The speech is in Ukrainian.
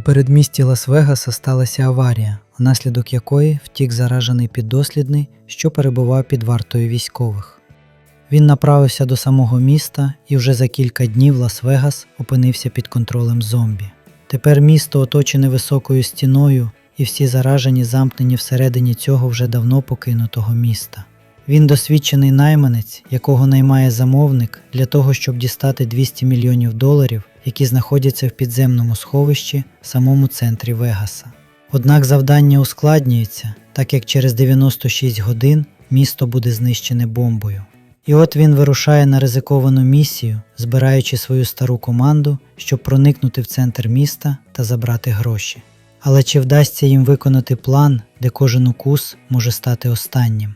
передмісті Лас-Вегаса сталася аварія, внаслідок якої втік заражений піддослідний, що перебував під вартою військових. Він направився до самого міста і вже за кілька днів Лас-Вегас опинився під контролем зомбі. Тепер місто оточене високою стіною, і всі заражені замкнені всередині цього вже давно покинутого міста. Він досвідчений найманець, якого наймає замовник для того, щоб дістати 200 мільйонів доларів, які знаходяться в підземному сховищі в самому центрі Вегаса. Однак завдання ускладнюється, так як через 96 годин місто буде знищене бомбою. І от він вирушає на ризиковану місію, збираючи свою стару команду, щоб проникнути в центр міста та забрати гроші. Але чи вдасться їм виконати план, де кожен укус може стати останнім?